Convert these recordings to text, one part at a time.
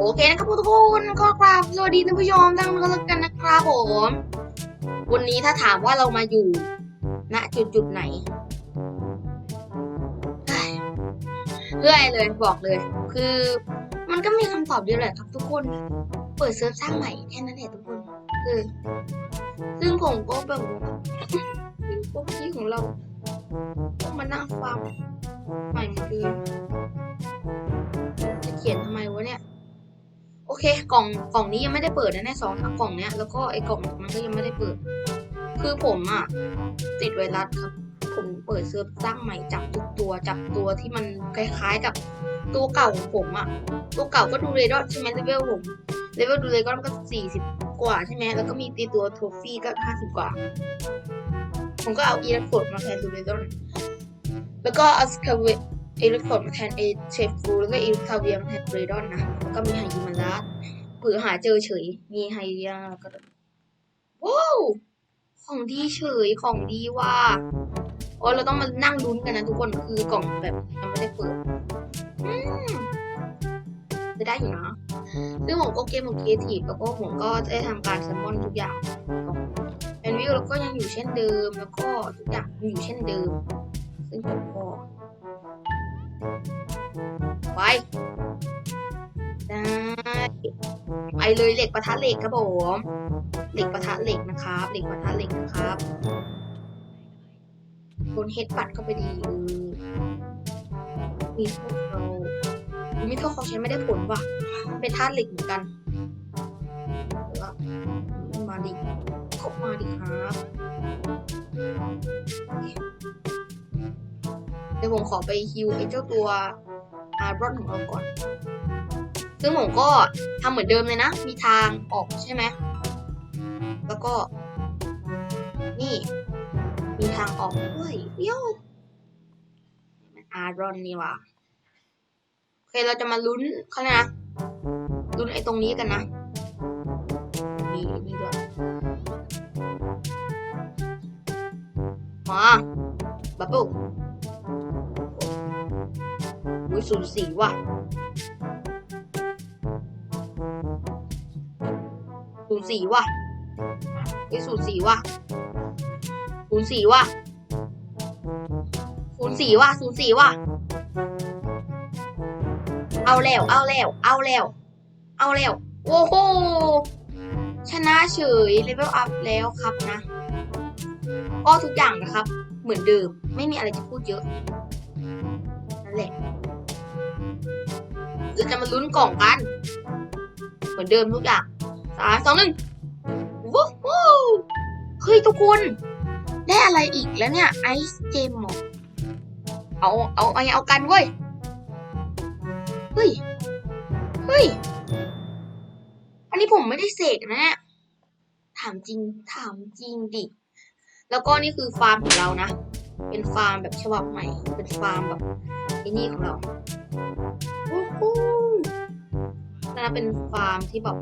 โอเคนะครับทุกคนก็กราบสวัสดีท่านผู้ชมทั้งกันแล้วกันนะครับผม วันนี้ถ้าถามว่าเรามาอยู่ณจุดจุดไหนเฮ้ยเรื่อยเลยบอกเลย คือมันก็มีคำตอบเดียวแหละครับทุกคน เปิดเซิร์ฟสร้างใหม่แค่นั้นแหละทุกคนคือซึ่งผมก็แบบพวกพี่ของเราต้องมานั่งฟังใหม่หมดเลยจะเขียนทำไมวะเนี่ย โอเค กล่องกล่องนี้ยังไม่ได้เปิดนะเนี่ยสองทั้งกล่องเนี้ยแล้วก็ไอ้กล่องมันก็ยังไม่ได้เปิด คือผมอะติดไวรัสครับ ผมเปิดเซิร์ฟสร้างใหม่จับทุกตัวจับตัวที่มันคล้าย ๆกับตัวเก่าของผมอะตัวเก่าก็ดูเรดอนใช่ไหมเลเวลผมเลเวลดูเรดอนก็สี่สิบกว่าใช่ไหมแล้วก็มีตีตัวโทฟี่ก็ห้าสิบกว่า ผมก็เอาอีเลฟโฟดมาแทนดูเรดอนแล้วก็เอาสคาเว เอีเลฟโฟดมาแทนเอเชฟฟูแล้วก็เอีเลฟาเวียมาแทนเรดอนนะแล้วก็มีไฮยูมันลัสเผื่อหาเจอเฉย มีไฮยาก็ว้าวของดีเฉยของดีว่าโอ้เราต้องมานั่งลุ้นกันนะทุกคนคือกล่องแบบยังไม่ได้เปิดจะได้อยู่นะซึ่งผมก็เกมของครีเอทีฟแล้วก็ผมก็ได้ทำการแซมมอนทุกอย่างแอนวิวแล้วก็ยังอยู่เช่นเดิมแล้วก็ทุกอย่างยังอยู่เช่นเดิม ซึ่งผมก็ ไปได้ไปเลยเหล็กปะทะเหล็กครับผมเหล็กปะทะเหล็กนะครับ เหล็กปะทะเหล็กนะครับบนเฮดปัดเข้าไปดีเออมีพวกเรามีเท่าเขาใช้ไม่ได้ผลว่ะ เป็นธาตุเหล็กเหมือนกันเดี๋ยวมาดิก็มาดิครับเดี๋ยวผมขอไปฮิวไอ้เจ้าตัว อารอนของเราก่อน ซึ่งผมก็ทำเหมือนเดิมเลยนะ มีทางออกใช่ไหม แล้วก็ นี่ มีทางออกด้วยเปี้ยวมันอารอนนี่ว่ะโอเคเราจะมาลุ้นเขาเลยนะลุ้นไอ้ตรงนี้กันนะมีนี่ด้วยมาบับเบิ้ล อุ้ยสูสีว่ะสูสีว่ะไอ้สูตรสีว่ะศูนย์สี่ว่ะศูนย์สี่ว่ะศูนย์สี่ว่ะเอาแล้ว เอาแล้ว เอาแล้ว เอาแล้ว โอ้โห ชนะเฉยเลเวลอัพแล้วครับนะ ก็ทุกอย่างนะครับ เหมือนเดิม ไม่มีอะไรจะพูดเยอะ นั่นแหละ เราจะมาลุ้นกล่องกัน เหมือนเดิมทุกอย่างสามสองหนึ่งวู้ฮู้เฮ้ยทุกคนได้อะไรอีกแล้วเนี่ยไอซ์เจมหรอเอาเอาเอาเอากันเว้ยเฮ้ยเฮ้ยอันนี้ผมไม่ได้เสกนะเนี่ยถามจริงถามจริงดิแล้วก็นี่คือฟาร์มของเรานะ เป็นฟาร์มแบบฉบับใหม่ เป็นฟาร์มแบบไอ้นี่ของเรา วู้ฮู้นะเป็นฟาร์มที่แบบ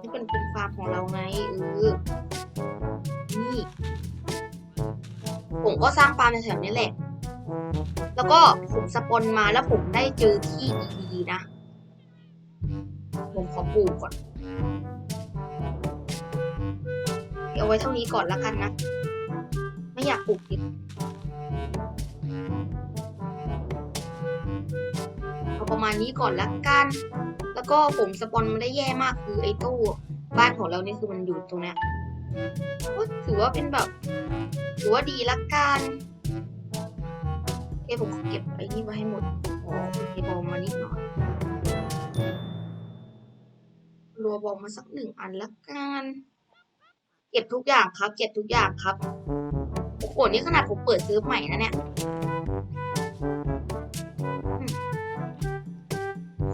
นี่เป็นเป็นฟาร์มของเราไงเออนี่ ผมก็สร้างฟาร์มในแถวนี้แหละ แล้วก็ผมสปอนมาแล้วผมได้เจอที่ดีๆนะ ผมขอปลูกก่อน เอาไว้เท่านี้ก่อนละกันนะ ไม่อยากปลูกอีกเอาประมาณนี้ก่อนละกัน แล้วก็ผมสปอนมันได้แย่มากคือไอ้ตู้บ้านของเรานี่คือมันอยู่ตรงเนี้ยถือว่าเป็นแบบ ถือว่าดีละกันเอ้ผมเก็บไอ้นี่ไว้ให้หมดอ๋อไอ้บอมมานิดหน่อยรัวบอมมาสักหนึ่งอันละกัน เก็บทุกอย่างครับ เก็บทุกอย่างครับโอ้โหนี่ขนาดผมเปิดซื้อใหม่นะเนี่ย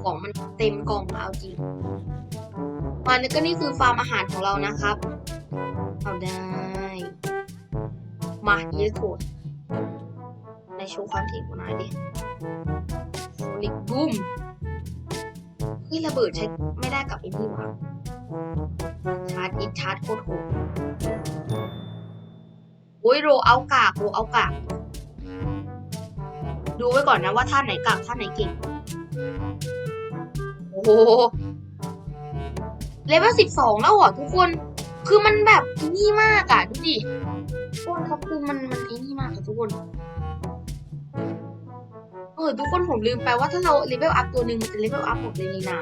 ของมันเต็มกล่องเอาจริงวันนี้ก็นี่คือฟาร์มอาหารของเรานะครับ เอาได้ มาเยอะโถดในโชว์ความเท่ของนายดิโซนิกบูม เฮ้ยระเบิดใช้ไม่ได้กับไอ้นี่วะชาร์จอิทชาร์จโคตรโหดโอ้ยโรเอากากโรเอากากดูไว้ก่อนนะว่าท่าไหนกากท่าไหนเก่ง โอ้โหเลเวลสิบสองแล้วเหรอทุกคน คือมันแบบอ้นี่มากอะดูดิทุกคนครับคือมันมันอ้นี่มากอะทุกคน ออทุกคนผมลืมไปว่าถ้าเราเลเวลอัพตัวหนึ่งมันจะเลเวลอัพหมดเลยนี่นา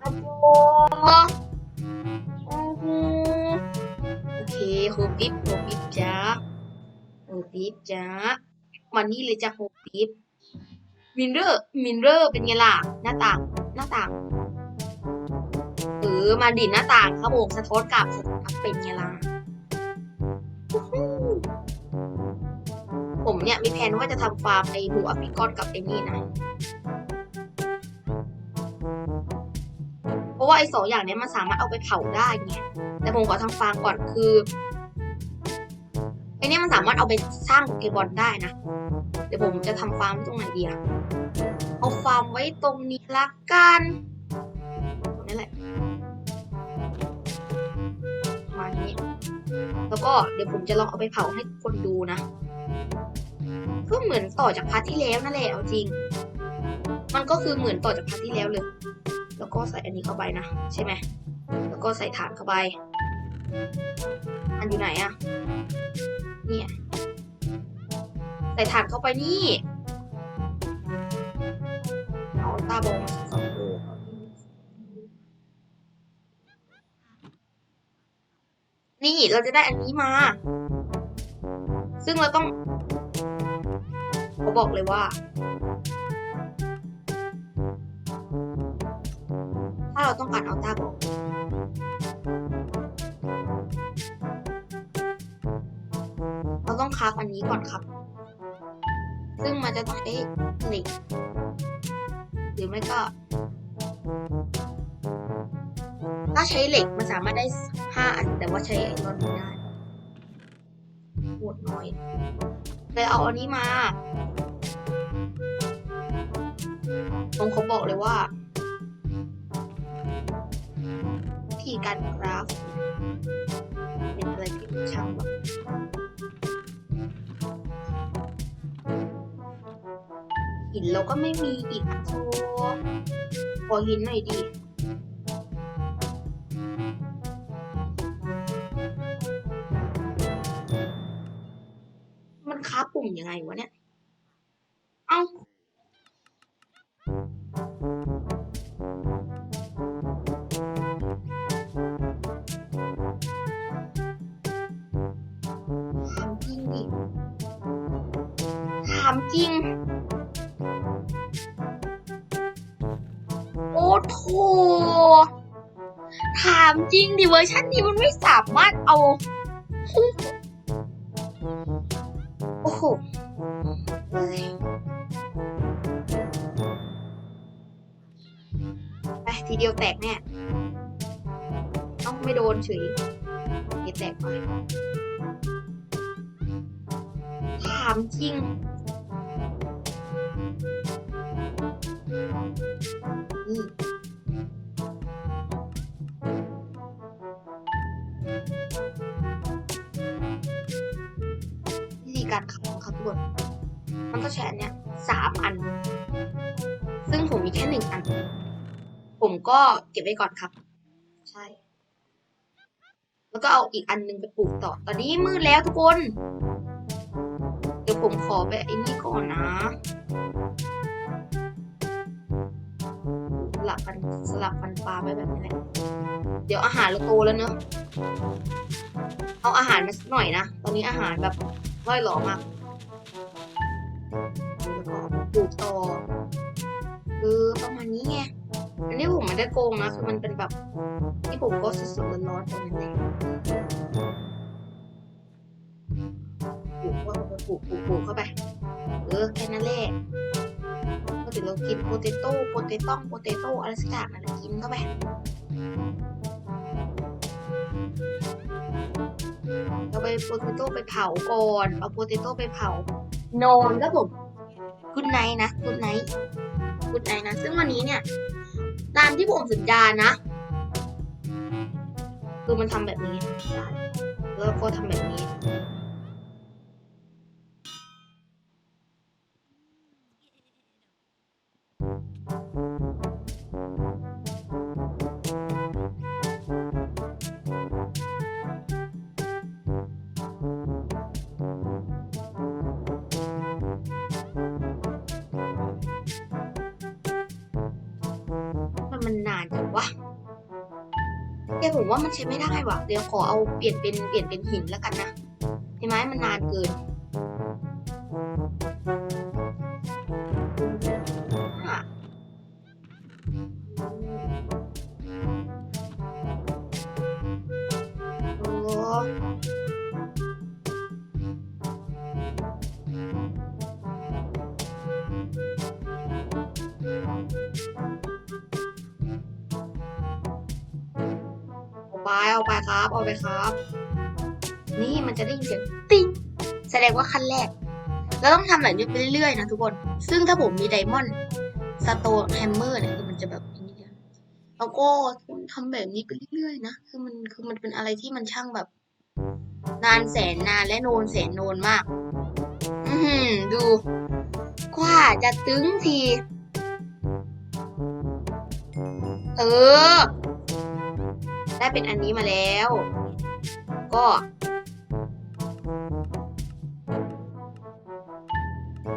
โอ้โหโอ้โอเคโฮปิ๊บโฮปิ๊บจ้าโฮปิ๊บจ้าวันนี้เลยจ้ะโฮปิ๊บมินเรอร์มินเรอร์เป็นไงล่ะ หน้าต่าง หน้าต่างเออมาดิหน้าต่างครับผมสะท้อนกลับสะท้อนกลับเป็นไงล่ะ ผมเนี่ยมีแผนว่าจะทำฟาร์มไอ้บูอฟิกอนกับไอ้นี่นะ เพราะว่าไอ้สองอย่างเนี้ยมันสามารถเอาไปเผาได้ไงแต่ผมขอทำฟาร์มก่อนคือไอ้นี่มันสามารถเอาไปสร้างโปเกบอลได้นะ เดี๋ยวผมจะทำฟาร์มตรงไหนดีอะเอาฟาร์มไว้ตรงนี้ละกันตรงนี้แหละประมาณนี้ แล้วก็เดี๋ยวผมจะลองเอาไปเผาให้ทุกคนดูนะ ก็เหมือนต่อจากพาร์ทที่แล้วนั่นแหละเอาจริง มันก็คือเหมือนต่อจากพาร์ทที่แล้วเลย แล้วก็ใส่อันนี้เข้าไปนะใช่ไหมแล้วก็ใส่ฐานเข้าไป อันอยู่ไหนอะเนี่ยใส่ฐานเข้าไปนี่เอาตาบองสองตัวนี่เราจะได้อันนี้มา ซึ่งเราต้อง เขาบอกเลยว่า ถ้าเราต้องการเอาตาบองเราต้องคราฟอันนี้ก่อนครับ ซึ่งมันจะต้องใช้เหล็กหรือไม่ก็ ถ้าใช้เหล็กมันสามารถได้ห้าอัน แต่ว่าใช้ไอรอนไม่ได้โหดน้อย เลยเอาอันนี้มา ผมเขาบอกเลยว่าวิธีการคราฟ เป็นอะไรที่ช่างแบบหินเราก็ไม่มีอีกโชขอหินหน่อยดิ มันค้าปุ่มยังไงวะเนี่ย เอ้าถามจริงดิถามจริง โอ้โถถามจริงดิเวอร์ชันนี้มันไม่สามารถเอา เดียวแตกแน่เอ้าไม่โดนเฉยเดี๋ยวแตกไปถามจริงนี่วิธีการขับของครับทุกคนมันก็ใช้อันเนี้ยสามอัน ซึ่งผมมีแค่หนึ่งอัน ก็เก็บไว้ก่อนครับ ใช่ แล้วก็เอาอีกอันหนึงไปปลูกต่อ ตอนนี้มืดแล้วทุกคน เดี๋ยวผมขอไปไอ้นี่ก่อนนะสลับกันสลับฟันปลาไปแบบนี้แหละ เดี๋ยวอาหารเราโตแล้วเนอะเอาอาหารมาสักหน่อยนะ ตอนนี้อาหารแบบร่อยหรอมากแล้วก็ปลูกต่อเออประมาณนี้ไง อันนี้ผมไม่ได้โกงนะคือมันเป็นแบบที่ผมก็สดๆร้อนๆตรงนั้นเองปลูกเข้าไปปลูกปลูกปลูกเข้าไป เออแค่นั้นแหละก็ถึงเรากินโปเตโต้โปเตต้องโปเตโต้อะไรสักอย่างนั่นกินเข้าไปเราไปโปเตโต้ไปเผาก่อน เอาโปเตโต้ไปเผานอนครับผมกุดไนนะกุดไนกุดไนนะ ซึ่งวันนี้เนี่ย ตามที่ผมสัญญานะคือมันทำแบบนี้ แล้วก็ทำแบบนี้ ว่ะเดี๋ยวขอเอาเปลี่ยนเป็นเปลี่ยนเป็นหินแล้วกันนะเห็นไหมมันนานเกิน เอาไปครับเอาไปครับ นี่มันจะได้ยินเสียงติ้งแสดงว่าขั้นแรก เราต้องทำแบบนี้ไปเรื่อยๆนะทุกคน ซึ่งถ้าผมมีไดมอนด์สโตนแฮมเมอร์เนี่ยคือมันจะแบบนี้แล้วก็ทำแบบนี้ไปเรื่อยๆนะคือมันคือมันเป็นอะไรที่มันช่างแบบ นานแสนนานและโนนแสนโนนมาก อือหือดูกว่าจะตึงที เออ ได้เป็นอันนี้มาแล้ว ก็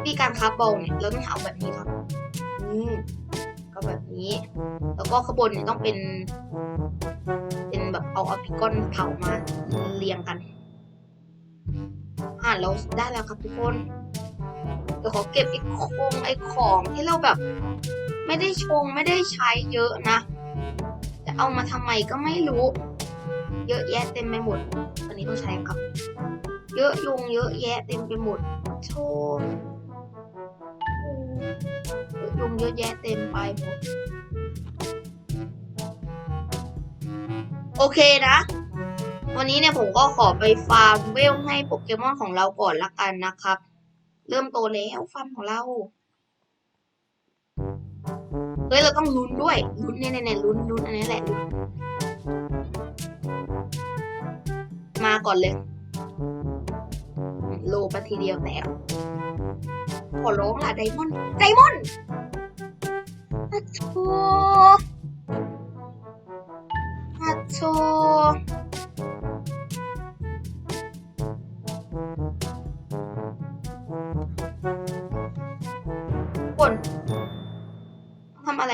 วิธีการคับบอลเนี่ยเราต้องเอาแบบนี้ครับอืมก็แบบนี้ แล้วก็ข้างบนเนี่ยต้องเป็น เป็นแบบเอาออพิกอนเผามาเรียงกัน อ่าเราได้แล้วครับทุกคนเดี๋ยวขอเก็บไอ้คงไอ้ของที่เราแบบ ไม่ได้ชงไม่ได้ใช้เยอะนะ เอามาทำไมก็ไม่รู้ เยอะแยะเต็มไปหมด อันนี้ต้องใช้ครับ เยอะยงเยอะแยะเต็มไปหมดโชว์ยุงเยอะแยะเต็มไปหมด โอเคนะ วันนี้เนี่ยผมก็ขอไปฟาร์มเวลให้โปเกมอนของเราก่อนละกันนะครับ เริ่มโตแล้วฟาร์มของเรา เฮ้ยเราต้องลุ้นด้วยลุ้นเนี่ยเนี่ยลุ้นลุ้นอันนี้แหละลุ้นมาก่อนเลย โลปทีเดียวแตกขอร้องล่ะไดมอนด์ไดมอนด์อะโชอะโช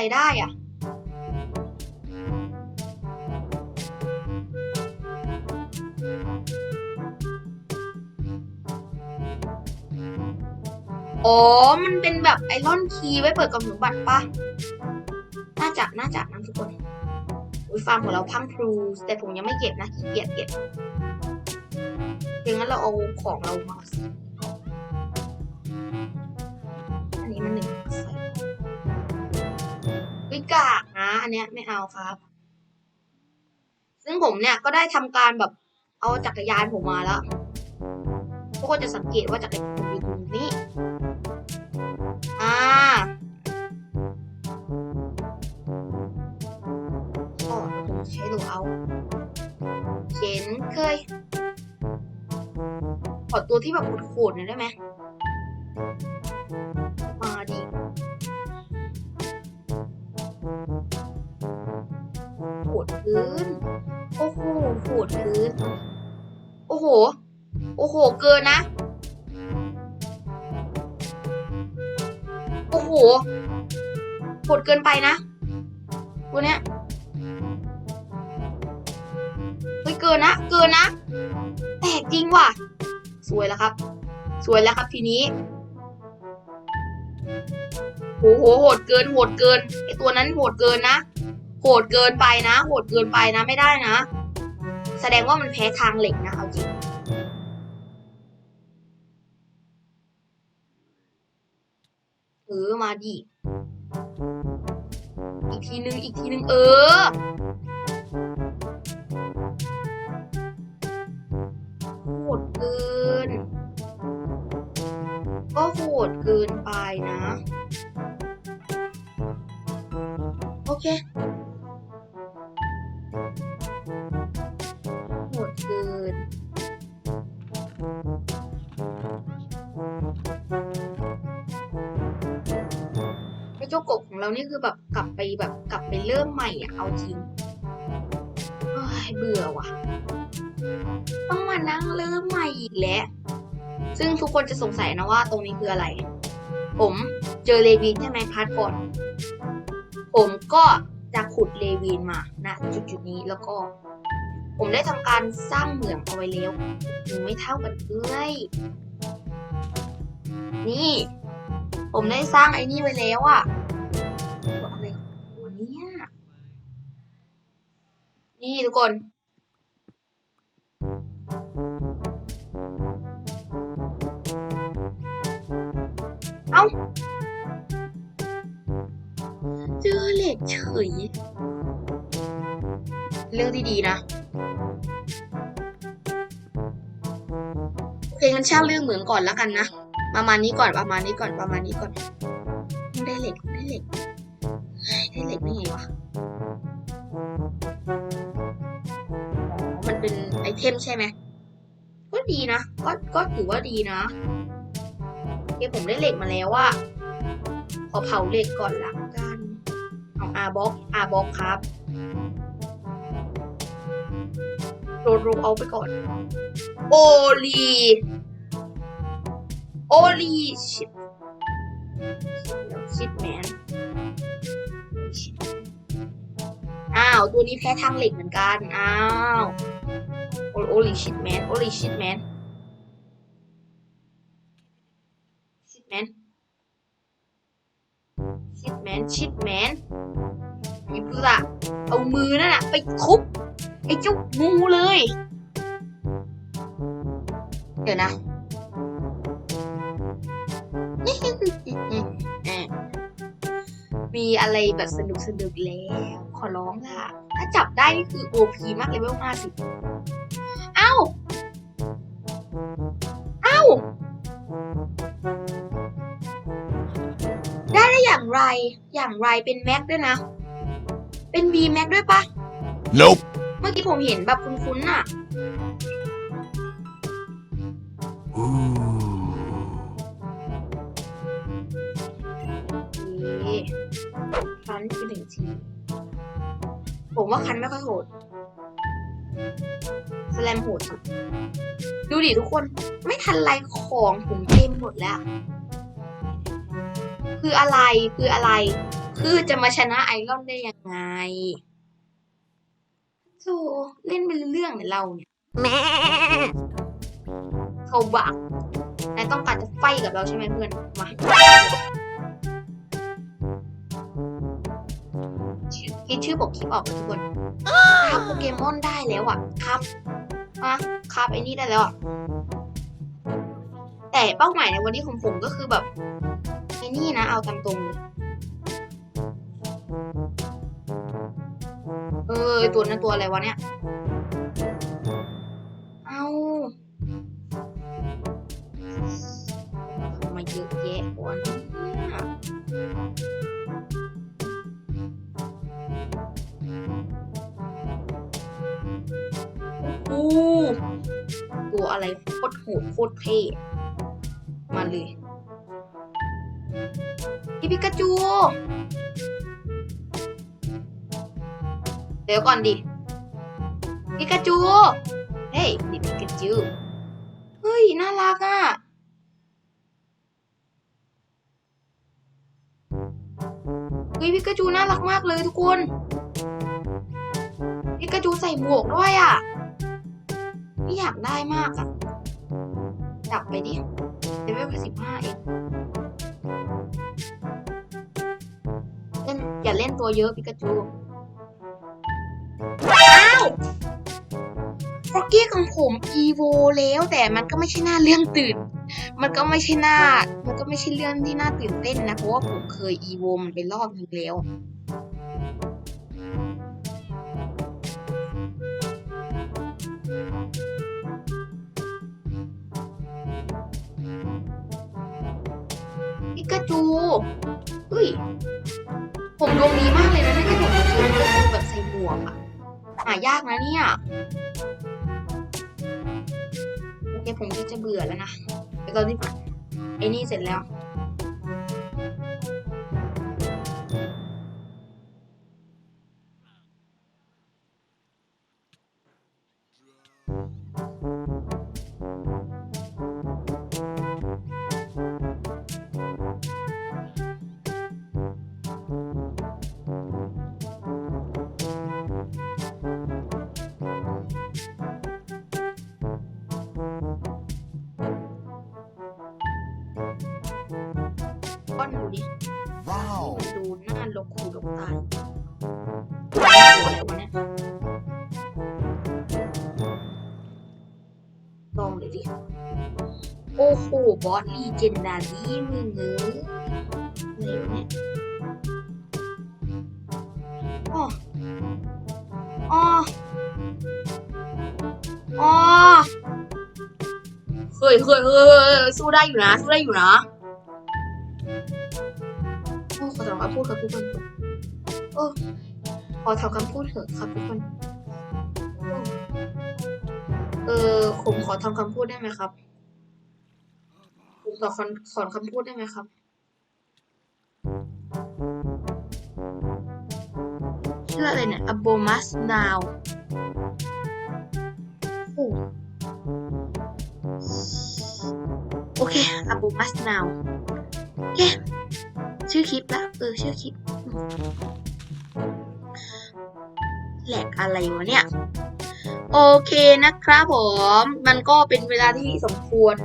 อะไรได้อะอ๋อ มันเป็นแบบไอรอนคีย์ไว้เปิดกล่องสมบัติปะน่าจะ น่าจะนะทุกคน อุ้ยฟาร์มของเราพังพรูแต่ผมยังไม่เก็บนะขี้เกียจเก็บเพียงนั้นเราเอาของเรามา กากนะ อันเนี้ยไม่เอาครับ ซึ่งผมเนี่ยก็ได้ทำการแบบเอาจักรยานผมมาแล้วทุกคนจะสังเกตว่าจักรยานผมอยู่ตรงนี้ อ่าก็ใช้ดูเอาเขียนเคยขอตัวที่แบบโขดๆหน่อยได้ไหมมาดิ พื้น โอ้โหโขดพื้น โอ้โห โอ้โห เกินนะ โอ้โหโหดเกินไปนะตัวเนี้ยเฮ้ยเกินนะ เกินนะ แปลกจริงว่ะ สวยแล้วครับ สวยแล้วครับทีนี้โอ้โหโหดเกินโหดเกินไอตัวนั้นโหดเกินนะ โหดเกินไปนะ โหดเกินไปนะไม่ได้นะ แสดงว่ามันแพ้ทางเหล็กนะเอาจริงเออมาดิอีกทีนึงอีกทีนึงเออโหดเกิน ก็โหดเกินไปนะ โอเค นี่คือแบบกลับไปแบบกลับไปเริ่มใหม่อะเอาจริงเฮ้ยเบื่อว่ะ ต้องมานั่งเริ่มใหม่อีกแล้ว ซึ่งทุกคนจะสงสัยนะว่าตรงนี้คืออะไร ผมเจอเลวินใช่ไหมพาร์ทก่อน ผมก็จากขุดเลวีนมาณจุดจุดนี้แล้วก็ ผมได้ทำการสร้างเหมืองเอาไว้แล้วยังไม่เท่ากันเลยนี่ ผมได้สร้างไอ้นี่ไว้แล้วอะอะ นี่ทุกคน เอ้าเจอเหล็กเฉย เรื่องที่ดีนะโอเคงั้นช่างเรื่องเหมืองก่อนแล้วกันนะ ประมาณนี้ก่อนประมาณนี้ก่อนประมาณนี้ก่อน ได้เหล็กได้เหล็กได้เหล็กได้ไงวะ มันเป็นไอเทมใช่ไหม ก็ดีนะ ก็ก็ถือว่าดีนะโอเคผมได้เหล็กมาแล้วว่าขอเผาเหล็กก่อนละกันเอาอาบ็อกอาบ็อกครับโดนรโรเอาไปก่อน โอลี โอลีชิตชิตแมนอ้าว ตัวนี้แพ้ทางเหล็กเหมือนกัน อ้าว โอโอลีชิตแมนโอลีชิตแมนชิตแมนชิตแมนชิตแมนไอ้เพื่อเอามือนั่นน่ะไปทุบไอ้เจ้างูเลย เดี๋ยวนะมีอะไรแบบสนุกสนุกแล้ว ขอร้องล่ะ ถ้าจับได้นี่คือโอพีมากเลยเวลห้าสิบ อ้าเอ้าได้ได้อย่างไร อย่างไรเป็นแม็กด้วยนะ เป็นบีแม็กด้วยปะ Nope. เมื่อกี้ผมเห็นแบบคุ้นๆน่ะ Ooh. นี่คันคือหนึ่งที ผมว่าคันไม่ค่อยโหด สแลมโหดสุดดูดิทุกคนไม่ทันไรของผมเต็มหมดแล้ว คืออะไรคืออะไร คือจะมาชนะไอรอนได้ยังไงโธ่เล่นเป็นเรื่องเหมือนเราเนี่ยเขาบักนายต้องการจะไฟกับเราใช่ไหมเพื่อนมา คิดชื่อบอกคลิปออกนะทุกคนครับโปเกมอนได้แล้วอะครับมาครับไอ้นี่ได้แล้วอะแต่เป้าหมายในวันนี้ของผมก็คือแบบไอ้นี่นะเอาตามตรงเลยเออไอ้ตัวนั้นตัวอะไรวะเนี่ย โคตรโหดโคตรเท่มาเลยพี่ปิกาจู เดี๋ยวก่อนดิปิกาจู เฮ้ยดิปิกาจู เฮ้ย น่ารักอะเฮ้ยพิกาจูน่ารักมากเลยทุกคนพิกาจูใส่หมวกด้วยอะไม่อยากได้มากอะ จับไปดิเลเวลสิบห้าเองเล่นอย่าเล่นตัวเยอะพิกาจูอ้าวฟอกกี้ของผมอีโวแล้วแต่มันก็ไม่ใช่หน้าเรื่องตื่น มันก็ไม่ใช่หน้า มันก็ไม่ใช่เรื่องที่น่าตื่นเต้นนะ เพราะว่าผมเคยอีโวมันไปรอบนึงแล้ว ดวงดีมากเลยนะที่ผมเจอปิกาจูแบบใส่หมวกอะหายากนะเนี่ยโอเคผมก็จะเบื่อแล้วนะไปตอนที่ไอ้นี่เสร็จแล้ว ดูดิ Wow. มันดูหน้าลกหูลกตาอะไรวะเนี่ยลองเลยดิโอ้โหบอสลีเจนดารี่มึงเอ้ยอะไรวะเนี่ยอ๋ออ๋ออ๋อเฮ้ยเฮ้ยเฮ้ยเฮ้ยสู้ได้อยู่นะ สู้ได้อยู่นะ ทุกคน โอ้ขอถามคำพูดเถอะครับทุกคนโอ้เออผมขอทำคำพูดได้ไหมครับผมขอคอนขอคำพูดได้ไหมครับชื่ออะไรเนี่ย a b o m a s now โอ้โอเค a b o m a s now โอเค ชื่อคลิปละเออชื่อคลิปแหลกอะไรวะเนี่ย โอเคนะครับผม มันก็เป็นเวลาที่สมควร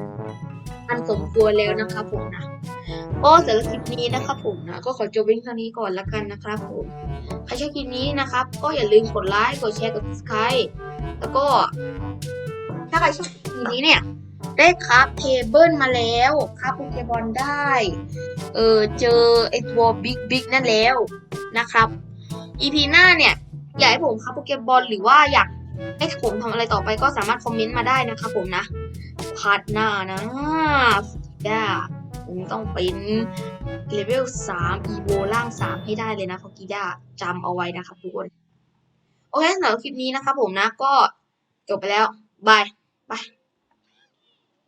อันสมควรแล้วนะครับผมนะก็สำหรับคลิปนี้นะครับผมนะก็ขอจบเพียงเท่านี้ก่อนละกันนะครับผมใครชอบคลิปนี้นะครับ ก็อย่าลืมกดไลค์กดแชร์กด subscribe แล้วก็ ถ้าใครชอบคลิปนี้เนี่ย ได้ครับเทเบิลมาแล้วครับโปเกมอนได้ เออเจอไอ้ตัวบิ๊กบิ๊กนั่นแล้วนะครับ EP หน้าเนี่ยอยากให้ผมครับโปเกมอนหรือว่าอยากให้ผมทำอะไรต่อไปก็สามารถคอมเมนต์มาได้นะครับผมนะพาร์ทหน้านะย่าผมต้องเป็นเลเวล3อีโวล่าง 3 ให้ได้เลยนะฟอกิด้าจำเอาไว้นะครับทุกคน โอเคสำหรับคลิปนี้นะครับผมนะก็จบไปแล้ว บาย บาย